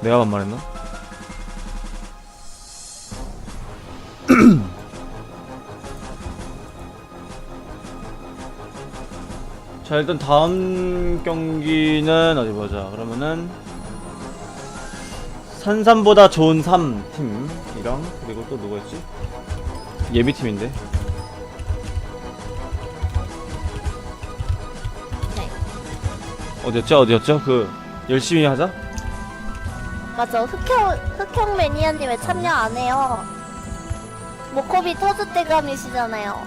내가 반말했나? 자 일단 다음 경기는 어디 보자. 그러면은 산삼보다 좋은 3팀이랑 그리고 또 누구였지? 예비팀인데. 네. 어디였죠? 어디였죠? 그 열심히 하자 맞아. 흑형, 흑형 매니아님 왜 참여 안 해요? 모코비 터줏대감이시잖아요.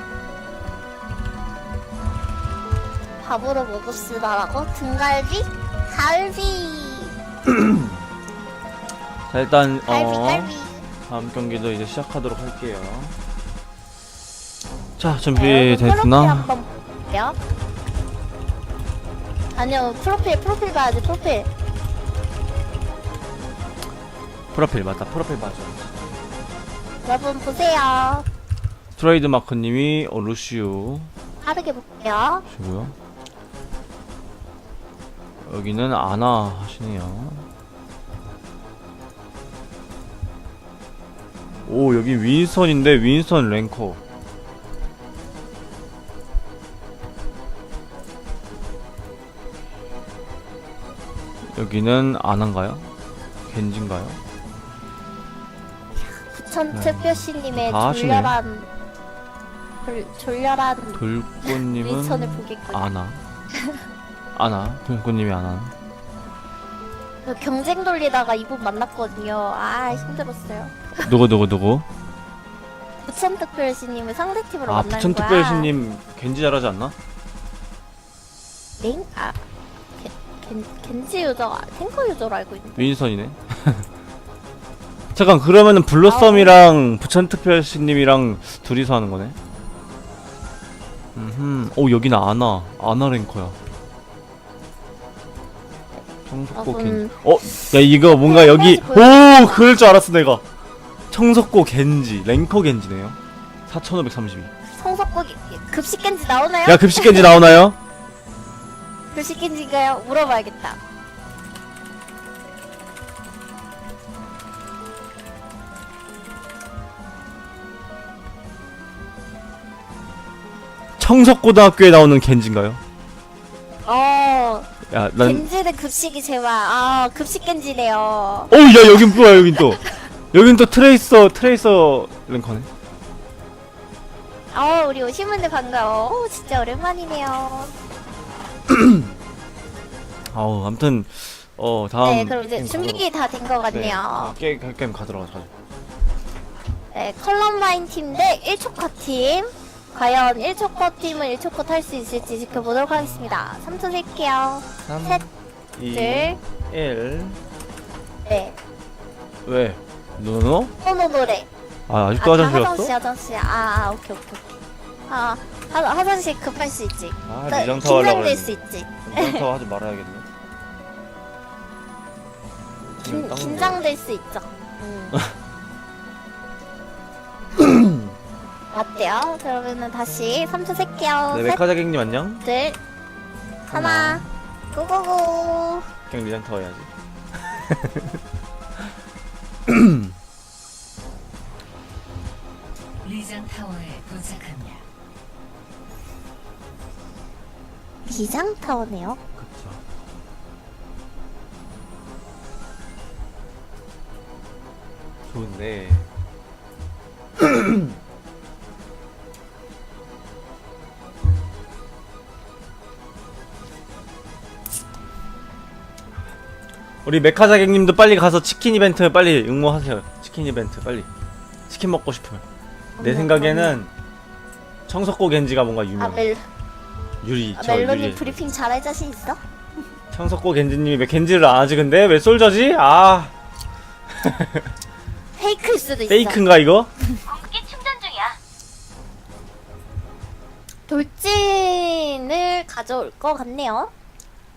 밥으로 먹읍시다라고? 등갈비? 갈비! 자 일단 갈비, 어 갈비. 다음 경기도 이제 시작하도록 할게요 자 네, 프로필 준비됐나? 한번 볼게요. 아니요, 프로필, 프로필 봐야지, 프로필. 프로필 맞다 프로필 맞아 여러분, 보세요. 트레이드 마크님이 어, 루시우 빠르게 볼게요. 시고요 여기는 아나 하시네요 오 여기 윈스턴인데 윈스턴 랭커 여기는 아나인가요? 겐진가요? 부천 특별시님의 다 하시네. 졸렬한, 졸, 졸렬한 돌꽃님은 미천을 보겠거든요. 아나 아나 돌꽃님이 아나 그 경쟁 돌리다가 이분 만났거든요. 아 힘들었어요. 누구 누구 누구? 부천 특별시님을 상대팀으로 아 만난 거야. 부천특별시님 겐지 잘하지 않나? 랭? 아 겐, 겐, 겐지 유저, 탱커 유저로 알고 있는데. 윈선이네. 잠깐 그러면은 블로썸이랑 부천특별시님이랑 둘이서 하는 거네. 음, 오 여기는 아나 아나 랭커야. 청석고 아, 겐지. 그럼- 어, 야 이거 뭔가 여기 오 그럴 줄 알았어 내가. 청석고 겐지 랭커 겐지네요. 4,532. 성석고기 급식 겐지 나오나요? 야 급식 겐지 나오나요? 급식 겐지인가요? 물어봐야겠다. 청석고등학교에 나오는 겐지인가요? 어, 야, 난 겐지는 급식이 제발. 아, 급식 겐지네요. 어, 야, 여긴 뭐야, 여긴 또. 여긴 또 트레이서, 트레이서 랭커네. 어, 우리 오신 분들 반가워. 오, 진짜 오랜만이네요. 아우, 아무튼, 어, 다음. 네, 그럼 이제 게임 준비 다된 것 네, 같네요. 게임, 게임, 게임 가도록 하자. 네, 컬럼바인 팀 대 1초커 팀. 과연 1초커 팀은 1초커 탈수 있을지 지켜보도록 하겠습니다. 3초 셀게요. 3, 셋, 2, 둘, 1. 네. 왜? 너너? 코노 노래. 아, 아직도 다 화장실 화장실, 갔어? 화장실. 아, 아, 오케이, 오케이, 오케이. 아, 화, 화장실 급할 수 있지. 아, 나 리정타워 하려고 긴장될 수 했는데. 있지. 리정타워 하지 말아야겠네. 긴, 땀 긴장될 수 있죠. 음. 어때요? 그러면은 다시 3초 셀게요. 네, 셋, 메카자 객님 안녕? 둘, 하나, 고고고. 해야지. 리장 타워에 도착합니다. 비장 타워네요. 그쵸. 좋은데. 우리 메카자객님도 빨리 가서 치킨 이벤트 빨리 응모하세요. 치킨 이벤트 빨리. 치킨 먹고 싶어요. 내 생각에는 청석고 겐지가 뭔가 아, 유명. 멜, 유리 아, 저 멜로님 유리. 브리핑 잘할 자신 있어? 청석고 겐지님이 왜 겐지를 안 하지 근데 왜 솔저지? 아 페이크일 수도 있어. 페이크인가 이거? 돌진을 가져올 것 같네요.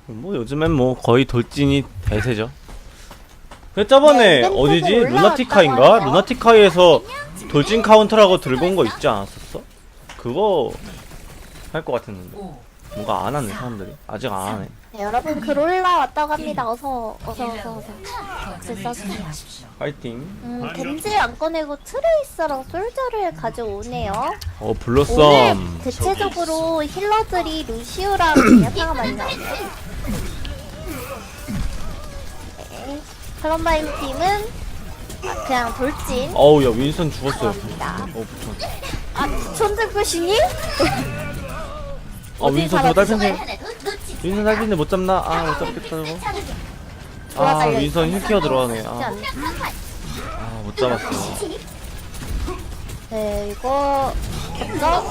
뭐 요즘엔 뭐 거의 돌진이 대세죠. 그 저번에 네, 어디지? 올라왔다고 루나티카인가? 하네요. 루나티카에서 돌진 카운터라고 들고 온 거 있지 않았었어? 그거 할 것 같았는데 5, 뭔가 안 하네 사람들이 아직 안 하네. 네, 여러분 글 올라왔다고 합니다. 어서 어서 어서 어서. 파이팅 음 겐지 안 꺼내고 트레이서랑 솔저를 가져오네요. 어 오늘 블러썸 대체적으로 힐러들이 루시우랑 야타가 많이 나오네요. 네. 클럼바인 팀은 아, 그냥 돌진. 어우 야 윈선 죽었어요 들어갑니다. 어 부천 아, 천들부시님? 어 어디 윈선 저거? 딸핀데 윈선 딸핀데 못 잡나? 아 못 잡겠다 저거 아 윈선 있어. 힐케어 들어가네 쉽지 아. 아못 잡았어 네, 이거 먼저.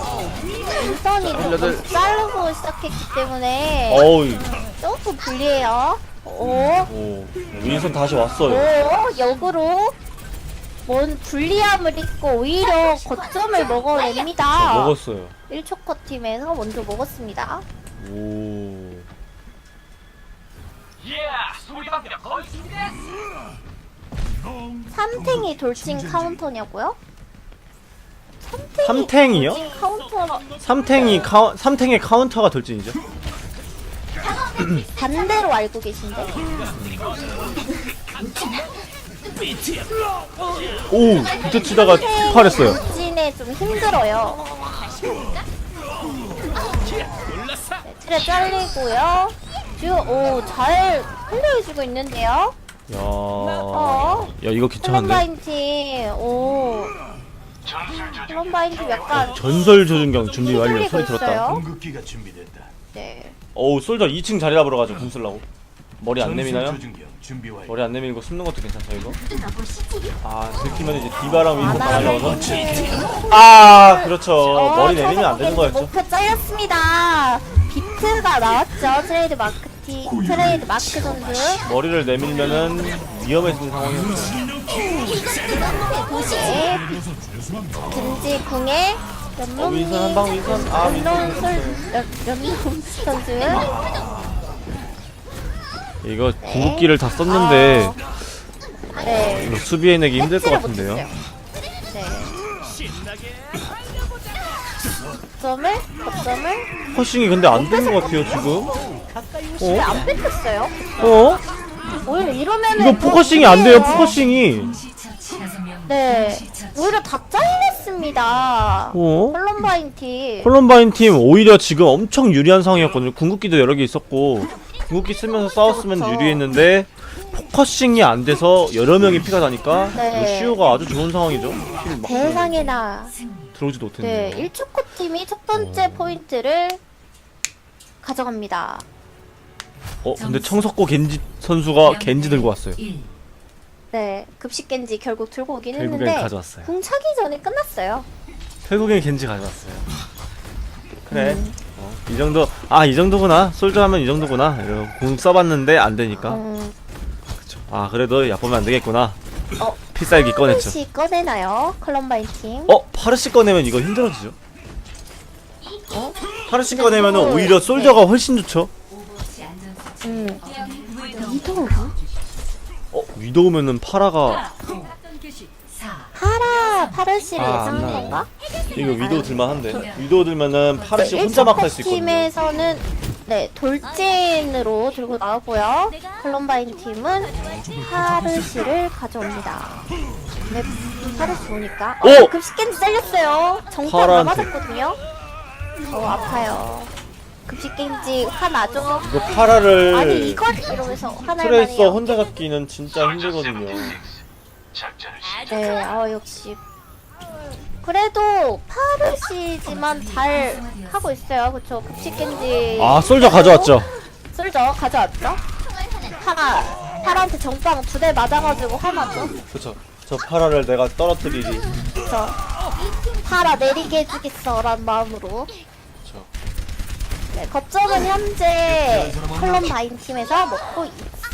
좀 자르고 시작했기 때문에 어우 조금 불리해요. 오, 오 윈선 다시 왔어요 오, 역으로 뭔 불리함을 잊고 오히려 거점을 먹어냅니다. 저 먹었어요 1초커 팀에서 먼저 먹었습니다. 오 삼탱이 돌진 카운터냐고요? 삼탱이 삼탱이요? 돌진 카운터 삼탱이 카운 삼탱의 카운터가 돌진이죠 반대로 알고 계신데? 오 비트 치다가 폭발했어요 돌진에 좀 힘들어요. 네, 틀에 잘리고요. 지금 오잘 플레이해주고 있는데요. 야, 어? 야 이거 괜찮은데 클럼바인 팀, 오. 클럼바인 팀 약간 전설 조준경 준비 완료 소리 들었다 있어요. 공급기가 준비됐다. 네. 어우 솔저 2층 자리 잡으러 가죠 궁 쓰려고 머리 안 내미나요? 머리 안 내밀고 숨는 것도 괜찮죠 이거? 아 들키면 이제 디바랑 윈선 다 날라오죠? 팀. 아 그렇죠 어, 머리 내밀면 안 되는 거였죠 목표 잘렸습니다. 비트가 나왔죠. 트레이드 마크 티, 트레이드 마크 선수. 머리를 내밀면은 위험해지는 상황이었어요 네. 김지 궁에 어 윈선 한 방 윈선 아 연놈 윈선 설 연- 연놈 선수. 이거 궁극기를 다 썼는데 네. 이거 수비해내기 힘들 것 같은데요 못했어요. 네. 거점을 거점을 퍼싱이 근데 안 되는 것 같아요 지금 왜 어? 안 뺏겼어요? 어? 오히려 이러면은 이거 또 포커싱이 안 돼요. 포커싱이. 네. 오히려 다 잘렸 습니다. 어? 콜럼바인 팀. 콜럼바인 팀 오히려 지금 엄청 유리한 상황이었거든요. 궁극기도 여러 개 있었고 궁극기 쓰면서 싸웠으면 그쵸. 유리했는데 포커싱이 안 돼서 여러 명이 피가 나니까 네. 시우가 아주 좋은 상황이죠. 힐막 대상에 나 들어오지도 네, 못했네요. 1초코 팀이 첫 번째 어. 포인트를 가져갑니다. 어 근데 청석고 겐지 선수가 겐지 들고 왔어요. 일. 네, 급식 겐지 결국 들고 오긴 결국엔 했는데 가져왔어요. 궁 차기 전에 끝났어요. 결국엔 겐지 가져왔어요. 그래. 음. 어, 이 정도 아 이 정도구나. 솔저 하면 이 정도구나. 이러고 궁 써봤는데 안 되니까. 음, 그쵸. 아 그래도 얕보면 안 되겠구나. 어, 필살기 꺼냈죠. 하나씩 꺼내나요? 컬럼바인 팀. 어? 파르시 꺼내면 이거 힘들어지죠? 어? 파르시 꺼내면은 이거- 오히려 솔저가 훨씬 좋죠? 음, 무덤. 이도 어? 위도우면은 파라가 사. 파라 파르시를 아, 예상한 안 나와요. 건가? 이거 위도우 들만한데 위도우 들면은 파르시 네, 혼자 막 1초코 할수 있거든요 팀에서는 네 돌진으로 들고 나오고요. 컬럼바인 팀은 파르시를 가져옵니다. 네, 파르시 오니까 어, 오! 급식 겐지 잘렸어요. 파라한테. 맞았거든요. 어 아파요. 급식 겐지 화나죠? 이거 파라를 아니 이걸 이러면서 화날 트레이서 만해요. 혼자 갖기는 진짜 힘들거든요 작전을 네, 어 역시 그래도 파르시지만 잘 하고 있어요. 그쵸? 급식 겐지 아 솔저 가져왔죠? 쓸죠 가져왔죠? 파라 파라한테 정빵 두 대 맞아가지고 화났죠? 그쵸 저 파라를 내가 떨어뜨리리 그쵸? 파라 내리게 해주겠어란 마음으로 네, 거점은 현재 컬럼바인 팀에서 먹고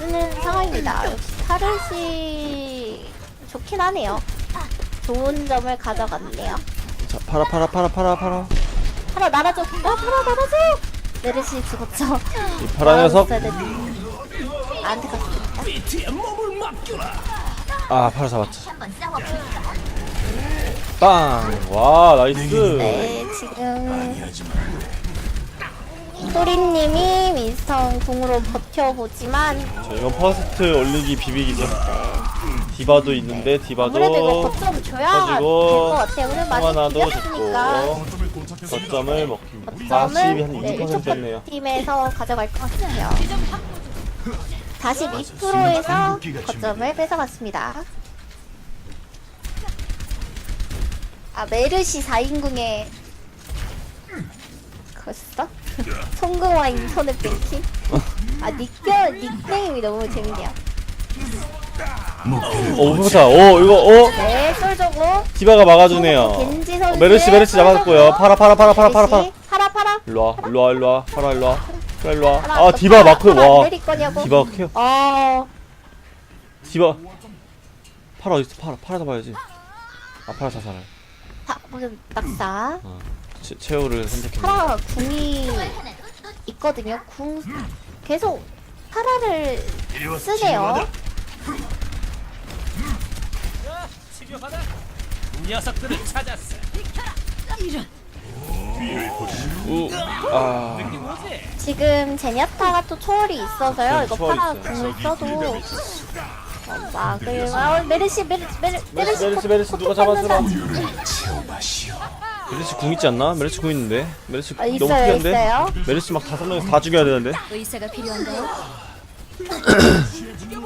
있는 상황입니다. 역시 파르시 좋긴 하네요. 좋은 점을 가져갔네요. 자 파라 파라 파라 파라 파라 파라 날아줘! 아, 파라 날아줘! 메르시 죽었죠? 이 파라 녀석 안. 아 파라 잡았죠 빵와 나이스 네, 지금 소리님이 윈스턴 궁으로 버텨보지만 자, 이건 퍼스트 올리기 비비기죠. 디바도 있는데 아무래도 이거 디바도 거점 줘야 될 터지고, 같아요. 하나도 비겼으니까 좋고 거점을 먹힙니다. 40이 거점을 한 네, 2% 됐네요. 팀에서 가져갈 것 같아요. 42%에서 거점을 뺏어갔습니다. 아 메르시 4인궁에 그었어? 송금와인 손에 뺏기? 아 닉겨, 닉네임이 너무 재밌네요. 오, 포타. 오, 이거 어? 네, 솔저고 디바가 막아주네요. 겐지 어, 선수 메르시 메르시 잡았고요. 파라 파라 파라 파라 파라 파라. 파라 파라 일로 와, 일로 와, 일로 와, 파라 일로 와, 파라 일로 와. 파라 아, 또 디바 마크 와. 디바 케어. 어 디바. 파라 어디 있어? 파라, 파라 잡아야지. 아, 파라 자살을. 파, 무슨 낙사 체, 체오를 선택했네. 파라 궁이 있거든요. 궁 계속 파라를 와 쓰네요. 우, 아, 지금 제냐타가 또 초월이 있어서요. 네, 이거 초월 파라 있어요. 궁을 써도 어, 막을 아, 메르시 메르시 메르, 메르시, 메르시, 메르시 누가 잡아주라. 메르시 궁 있지 않나? 메르시 궁 있는데. 메르시 아, 너무 있어요 특이한데. 있어요 메르시 막 다섯 명이서 다 죽여야 되는데. 의사가 필요한가요?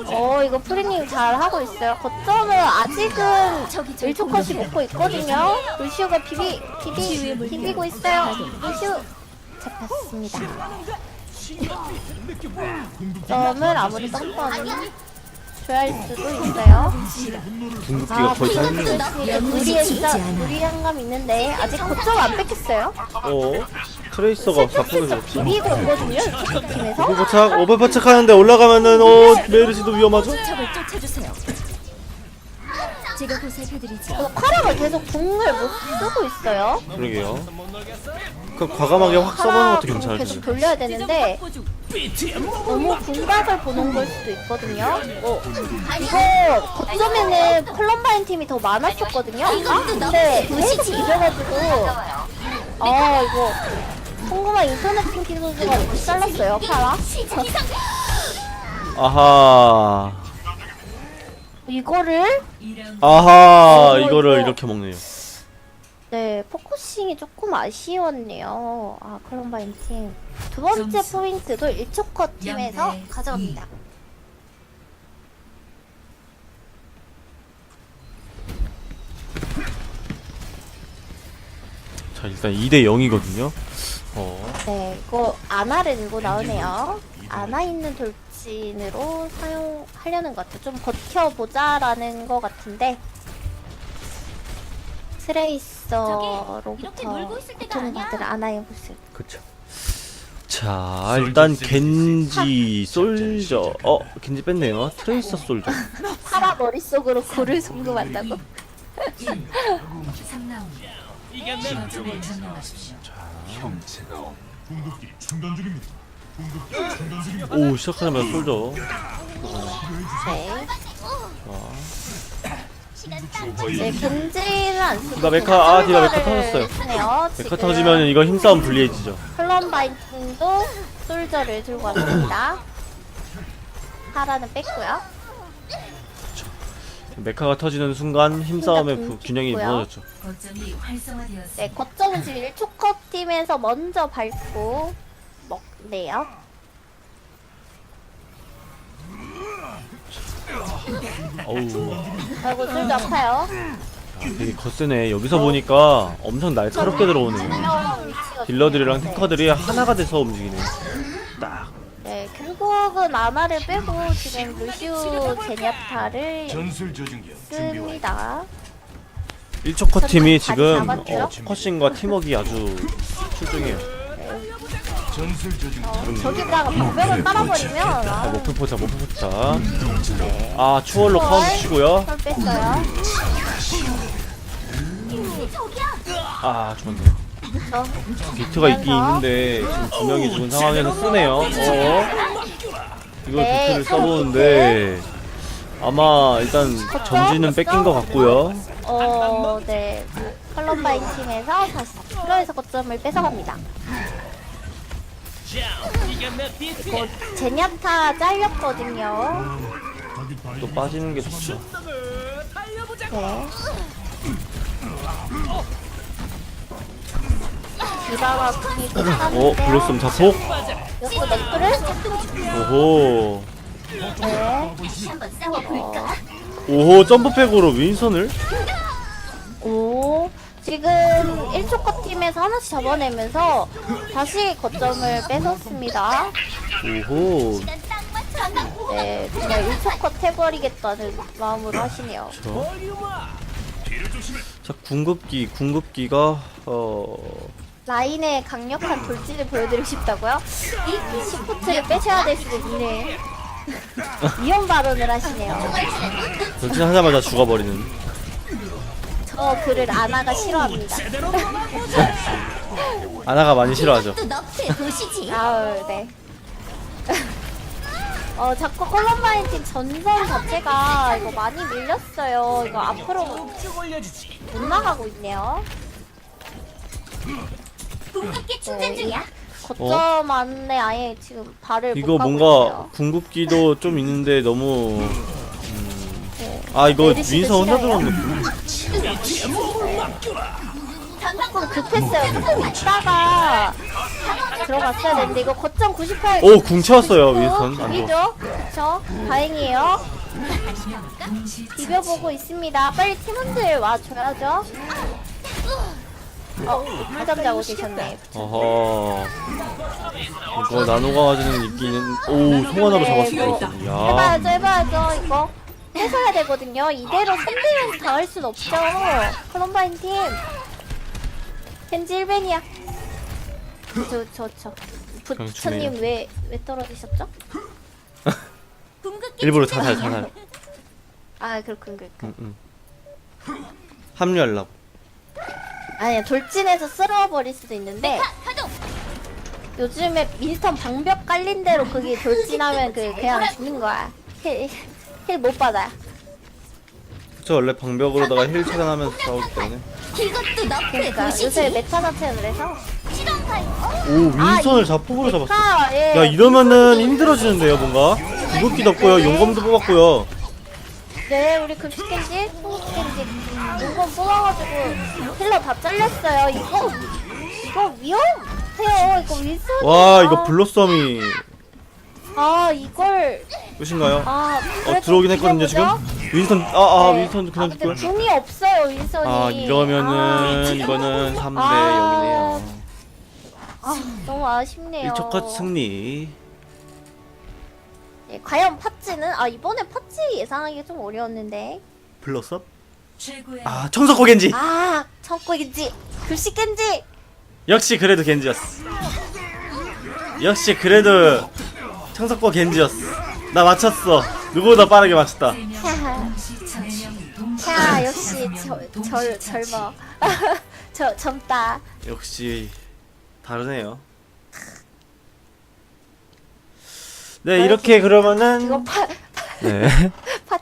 어 이거 프리님 잘 하고 있어요 거점을 아직은 저기 저기 1초 컷이 먹고 있거든요 루시오가 비비 비비 비비고 있어요 루시오 잡혔습니다 점을 아무리 뻔뻔히 줘야 할 수도 있어요 궁극기가 거의 다 있는 거. 무리에 진짜 무리한 감 있는데 아직 거점 안 뺏겼어요 어? 트레이서가 자폭에서 비비고 있거든요 이쪽 팀에서 오버포착 오버포착 하는데 올라가면은 어 메르시도 위험하죠? 적을 쫓아주세요. 제가 보살펴드리죠. 어, 카라가 계속 궁을 못 쓰고 있어요 그러게요. 그 과감하게 확 써보는 카라 것도 궁 괜찮을 계속 텐데. 돌려야 되는데 너무 궁각을 보는 걸 수도 있거든요. 어, 이거 거점에는 컬럼바인 팀이 더 많았었거든요. 근데 계속 비벼가지고 아 이거 궁금한 인터넷 핑키 선수가 못 잘랐어요. 파라. 아하. 이거를 아하 어, 이거를 이거. 이렇게 먹네요. 네 포커싱이 조금 아쉬웠네요. 아 컬럼바인 팀. 두 번째 점수. 포인트도 1초 컷 팀에서 영대 가져갑니다. 자 일단 2대 0이거든요. 어. 네, 이거 아나를 들고 나오네요. 아나 있는 돌진으로 사용하려는 것 같아요. 좀 버텨보자라는 것 같은데 트레이서로부터 고통받을 아나의 모습. 그쵸. 자 일단 겐지 솔저 어 겐지 뺐네요. 트레이서 솔저. 파라 머릿속으로 고를 송금한다고? 3라운드. 거점을 점령하십시오. 오 시작하자마자 솔저. 네. 네, 겐지는 안 쓰고 디바 메카, 아, 디바 메카 솔저를 터졌어요. 쓰네요. 메카 지금 터지면 이거 힘싸움 불리해지죠. 클럼바인 팀도 솔저를 들고 왔습니다. 파라는 뺐고요. 메카가 터지는 순간 힘싸움의 부- 균형이. 무너졌죠. 거점이 활성화되었습니다. 네, 거점은 지금 1초 컷 팀에서 먼저 밟고 먹네요. 어우. 아이고, 술도 아파요. 되게 거세네. 여기서 보니까 엄청 날카롭게 위치가 딜러들이랑 탱커들이 하나가 돼서 움직이네. 딱. 네, 결국은 아나를 빼고 지금 루시우 제냐타를 전술 조준기야 준비 완료 씁니다. 1초 컷 팀이 지금? 어, 컷신과 팀워크가 아주 출중해요. 어, 저기다가 방벽을 깔아버리면 아, 아, 목표 포착, 목표 포착. 아, 추월로 카운트 치고요. 헐 뺐어요. 아, 죽었네요. 저 비트가 있긴 있는데 지금 두 명이 죽은 상황에서 쓰네요. 어? 이거 네. 비트를 써보는데 아마 일단 정지는 뺏긴 것 같고요. 어, 네. 컬럼바인 팀에서 다시 프로에서 거점을 뺏어갑니다. 이거 제냐타 잘렸거든요. 또 빠지는 게 좋죠. 네. 디바가 궁이 오, 끝났는데요. 블로썸 자폭. 여기서 넥플을 오호. 네. 오호, 점프팩으로 윈선을? 오 지금 1초 컷 팀에서 하나씩 잡아내면서 다시 거점을 뺏었습니다. 오호. 네, 그냥 1초 컷 해버리겠다는 마음으로 하시네요. 저. 자, 궁극기, 궁극기가, 어, 라인의 강력한 돌진을 보여드리고 싶다고요? 이 시프트를 빼셔야 될 수도 있네. 위험 발언을 하시네요. 돌진하자마자 죽어버리는. 저 글을 아나가 싫어합니다. 아나가 많이 싫어하죠. 아우, 네. 어, 자꾸 콜럼바인 팀 전선 자체가 이거 많이 밀렸어요. 이거 앞으로 못 나가고 있네요. 네, 이 거점 안에 아예 지금 발을 이거 못 가고 뭔가 있어요. 궁극기도 좀 있는데 너무 음... 네. 아 이거 메르시도 윈서 혼자 싫어해요? 들어왔네 조금 급했어요. 조금 있다가 들어갔어야 되는데 이거 거점 98. 오 궁 채웠어요 윈선 안 좋아 이죠? 그쵸? 다행이에요. 비벼보고 있습니다. 빨리 팀원들 와줘야죠. 어, 풀잠 자고 계셨네. 어허 이거 나노가 가지는 있기는 오 송하나로 네, 잡았어 이거 야 해봐야죠, 해봐야죠. 이거 해서야 되거든요. 이대로 3대면 당할 순 없죠. 콜럼바인 팀. 겐지 1벤이야. 저, 저, 저. 부처님 왜, 왜 떨어지셨죠? 일부러 자살 자살 아, 그렇군, 그렇군. 응, 응. 합류하려고 아니야, 돌진해서 쓸어버릴 수도 있는데. 요즘에 민스턴 방벽 깔린 대로 그게 돌진하면 그 그냥 죽는 거야. 힐못 받아요. 저 원래 방벽으로다가 힐 차단하면서 싸우기 때문에. 그러니까 요새 메타 자체는 그래서. 오 아, 윈선을 자폭으로 잡았어. 아, 예. 야 이러면은 힘들어지는데요 뭔가? 궁극기도 없고요. 용검도 뽑았고요. 네, 우리 급식겐지, 소급겐지, 용건 뽑아가지고 힐러 다 잘렸어요. 이거, 이거 위험해요. 이거 윈슨. 와 이거 블로썸이 아, 이걸, 끝인가요? 아, 어 그래도 들어오긴 했거든요 지금 비벼보죠? 윈선 아아 네. 윈선 아, 그냥 근데 죽고요 궁이 없어요, 윈선이. 아 이러면은 아, 이거는 3대 아. 0이네요 아, 너무 아쉽네요. 1초컷 승리 예, 과연 팥찌는, 아, 이번에 팥찌 예상하기 좀 어려웠는데. 최고의 아 청석고 겐지 아, 청코겐지, 급식겐지. 역시 그래도 겐지였어 역시 그래도 청석고 겐지였어. 나 맞췄어. 누구보다 빠르게 맞췄다. 자, 역시 저, 절, 젊어. 저, 젊다. 역시 다르네요. 네 이렇게 그러면은 네